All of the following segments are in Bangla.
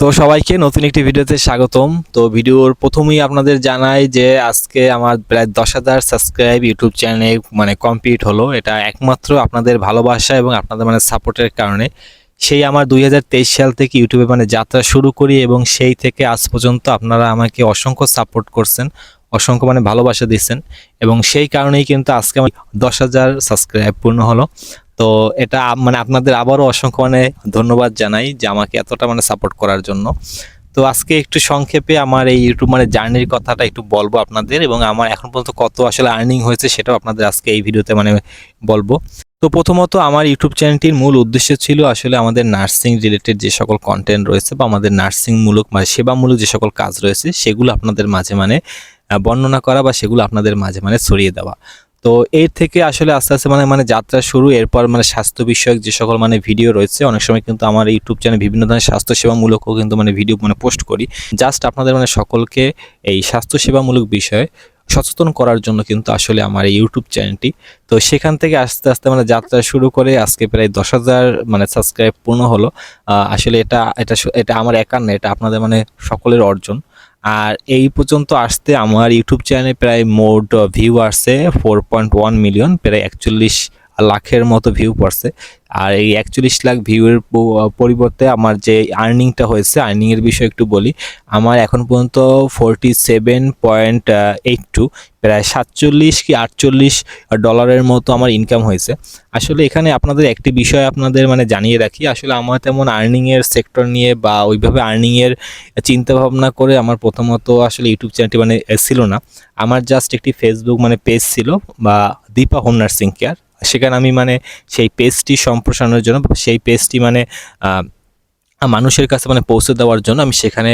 তো সবাইকে নতুন একটি ভিডিওতে স্বাগতম। তো ভিডিওর প্রথমেই আপনাদের জানাই যে আজকে আমার প্রায় দশ হাজার সাবস্ক্রাইব ইউটিউব চ্যানেলে মানে কমপ্লিট হলো। এটা একমাত্র আপনাদের ভালোবাসা এবং আপনাদের মানে সাপোর্টের কারণে। সেই আমার দুই হাজার তেইশ সাল থেকে ইউটিউবে মানে যাত্রা শুরু করি এবং সেই থেকে আজ পর্যন্ত আপনারা আমাকে অসংখ্য সাপোর্ট করছেন। অসংখ্য মানে ভালোবাসা দিচ্ছেন। এবং সেই কারণেই কিন্তু আজকে আমার দশ হাজার সাবস্ক্রাইব পূর্ণ হলো। তো এটা মানে আপনাদের আবারও অসংখ্য মানে ধন্যবাদ জানাই যে আমাকে এতটা মানে সাপোর্ট করার জন্য। তো আজকে একটু সংক্ষেপে আমার এই ইউটিউব মানে জার্নির কথাটা একটু বলব আপনাদের এবং আমার এখন পর্যন্ত কত আসলে আর্নিং হয়েছে সেটাও আপনাদের আজকে এই ভিডিওতে মানে বলব। তো প্রথমত আমার ইউটিউব চ্যানেলটির মূল উদ্দেশ্য ছিল আসলে আমাদের নার্সিং রিলেটেড যে সকল কন্টেন্ট রয়েছে বা আমাদের নার্সিংমূলক মানে সেবামূলক যে সকল কাজ রয়েছে সেগুলো আপনাদের মাঝে মানে বর্ণনা করা বা সেগুলো আপনাদের মাঝে মানে ছড়িয়ে দেওয়া। তো এর থেকে আসলে আস্তে আস্তে মানে মানে যাত্রা শুরু, এরপর মানে স্বাস্থ্য বিষয়ক যে সকল মানে ভিডিও রয়েছে, অনেক সময় কিন্তু আমার ইউটিউব চ্যানেলে বিভিন্ন ধরনের স্বাস্থ্য সেবামূলকও কিন্তু মানে ভিডিও মানে পোস্ট করি। জাস্ট আপনাদের মানে সকলকে এই স্বাস্থ্য সেবামূলক বিষয়ে সচেতন করার জন্য কিন্তু আসলে আমার এই ইউটিউব চ্যানেলটি তো সেখান থেকে আস্তে আস্তে মানে যাত্রা শুরু করে আজকে প্রায় দশ হাজার মানে সাবস্ক্রাইব পূর্ণ হলো। আসলে এটা এটা এটা আমার একার না, এটা আপনাদের মানে সকলের অর্জন। আর এই পর্যন্ত আসতে আমার ইউটিউব চ্যানেলে প্রায় মোট ভিউ আসছে ফোর পয়েন্ট ওয়ান মিলিয়ন প্রায় একচল্লিশ লাখের মতো ভিউ পড়ছে। আর এই একচল্লিশ লাখ ভিউয়ের পরিবর্তে আমার যে আর্নিংটা হয়েছে আর্নিংয়ের বিষয়ে একটু বলি, আমার এখন পর্যন্ত forty seven point eight two প্রায় সাতচল্লিশ কি আটচল্লিশ ডলারের মতো আমার ইনকাম হয়েছে। আসলে এখানে আপনাদের একটি বিষয় আপনাদের মানে জানিয়ে রাখি, আসলে আমার তেমন আর্নিংয়ের সেক্টর নিয়ে বা ওইভাবে আর্নিংয়ের চিন্তা ভাবনা করে আমার প্রথমত আসলে ইউটিউব চ্যানেলটি মানে ছিল না। আমার জাস্ট একটি ফেসবুক মানে পেজ ছিল বা দীপা হোম নার্সিং কেয়ার সেখানে আমি মানে সেই পেজটি সম্প্রসারণের জন্য সেই পেজটি মানে মানুষের কাছে মানে পৌঁছে দেওয়ার জন্য আমি সেখানে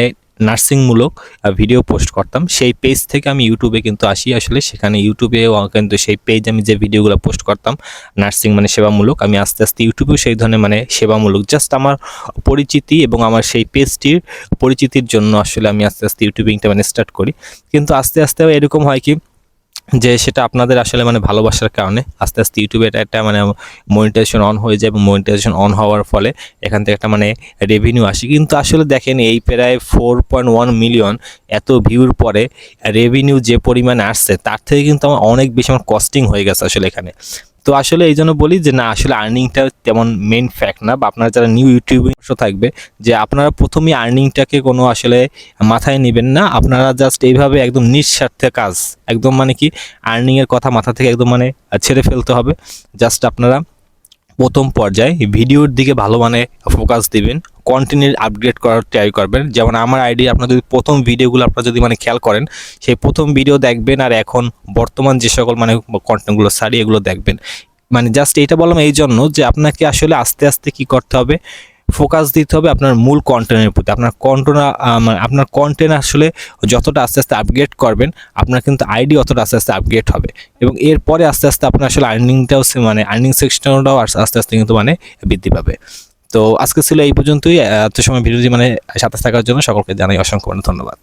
নার্সিংমূলক ভিডিও পোস্ট করতাম। সেই পেজ থেকে আমি ইউটিউবে কিন্তু আসি আসলে। সেখানে ইউটিউবেও কিন্তু সেই পেজ আমি যে ভিডিওগুলো পোস্ট করতাম, নার্সিং মানে সেবামূলক, আমি আস্তে আস্তে ইউটিউবেও সেই ধরনের মানে সেবামূলক। জাস্ট আমার পরিচিতি এবং আমার সেই পেজটির পরিচিতির জন্য আসলে আমি আস্তে আস্তে ইউটিউবিংটা মানে স্টার্ট করি। কিন্তু আস্তে আস্তে এরকম হয় কি যে সেটা আপনাদের আসলে মানে ভালোবাসার কারণে আস্তে আস্তে ইউটিউবে এটা একটা মানে মনিটাইজেশন অন হয়ে যায় এবং মনিটাইজেশন অন হওয়ার ফলে এখান থেকে একটা মানে রেভিনিউ আসে। কিন্তু আসলে দেখেন এই প্রায় ফোর পয়েন্ট ওয়ান মিলিয়ন এত ভিউর পরে রেভিনিউ যে পরিমাণে আসছে, তার থেকে কিন্তু আমার অনেক বেশি আমার কস্টিং হয়ে গেছে আসলে এখানে। তো আসলে এই জন্য বলি যে, না, আসলে আর্নিংটা তেমন মেন ফ্যাক্ট না, বা আপনারা যারা নিউ ইউটিউবে থাকবে, যে আপনারা প্রথমেই আর্নিংটাকে কোনো আসলে মাথায় নেবেন না, আপনারা জাস্ট এইভাবে একদম নিঃস্বার্থে কাজ, একদম মানে কি আর্নিংয়ের কথা মাথা থেকে একদম মানে ছেড়ে ফেলতে হবে। জাস্ট আপনারা প্রথম পর্যায়ে ভিডিওর দিকে ভালো মানে ফোকাস দিবেন। কন্টেন্টের আপগ্রেড করার ট্রাই করবেন। যেমন আমার আইডি আপনার যদি প্রথম ভিডিওগুলো আপনারা যদি মানে খেয়াল করেন, সেই প্রথম ভিডিও দেখবেন আর এখন বর্তমান যে সকল মানে কন্টেন্টগুলো সারি, এগুলো দেখবেন। মানে জাস্ট এটা বললাম এই জন্য যে আপনাকে আসলে আস্তে আস্তে কি করতে হবে ফোকাস দিতে হবে আপনার মূল কন্টেন্টের প্রতি। আপনার কন্টেন্ট মানে আপনার কন্টেন্ট আসলে যতটা আস্তে আস্তে আপগ্রেড করবেন, আপনার কিন্তু আইডি অতটা আস্তে আস্তে আপগ্রেড হবে। এবং এরপরে আস্তে আস্তে আপনার আসলে আর্নিংটাও মানে আর্নিং সেকশনটাও আস্তে আস্তে কিন্তু মানে বৃদ্ধি পাবে। তো আজকে ছিল এই পর্যন্তই। এত সময় ভিডিওটি মানে সাথে থাকার জন্য সকলকে জানাই অসংখ্য ধন্যবাদ।